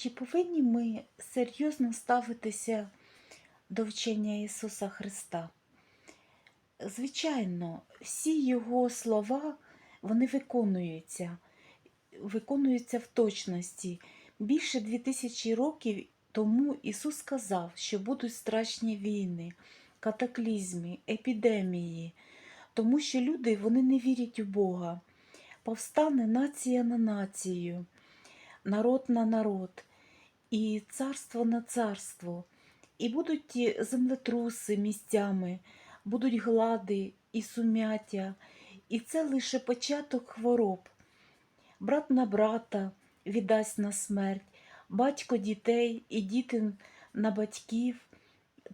Чи повинні ми серйозно ставитися до вчення Ісуса Христа? Звичайно, всі Його слова вони виконуються, виконуються в точності. Більше дві тисячі років тому Ісус сказав, що будуть страшні війни, катаклізми, епідемії, тому що люди вони не вірять у Бога. Повстане нація на націю, народ на народ, і царство на царство. І будуть ті землетруси місцями, будуть глади і сумяття, і це лише початок хвороб. Брат на брата віддасть на смерть, батько дітей і діти на батьків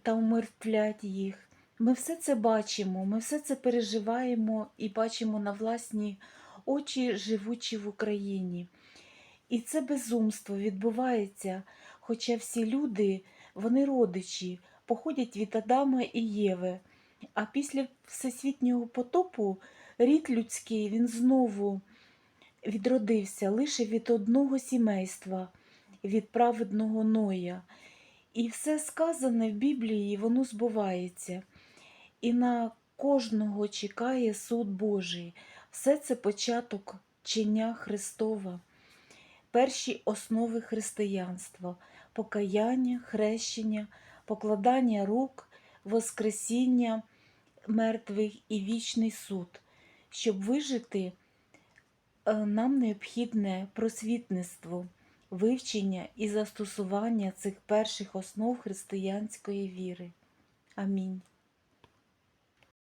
та умертвлять їх. Ми все це бачимо, ми все це переживаємо і бачимо на власні очі, живучи в Україні. І це безумство відбувається, хоча всі люди, вони родичі, походять від Адама і Єви. А після всесвітнього потопу рід людський він знову відродився лише від одного сімейства, від праведного Ноя. І все сказане в Біблії, воно збувається. І на кожного чекає суд Божий. Все це початок вчення Христова, перші основи християнства, покаяння, хрещення, покладання рук, воскресіння мертвих і вічний суд. Щоб вижити, е, нам необхідне просвітництво, вивчення і застосування цих перших основ християнської віри. Амінь.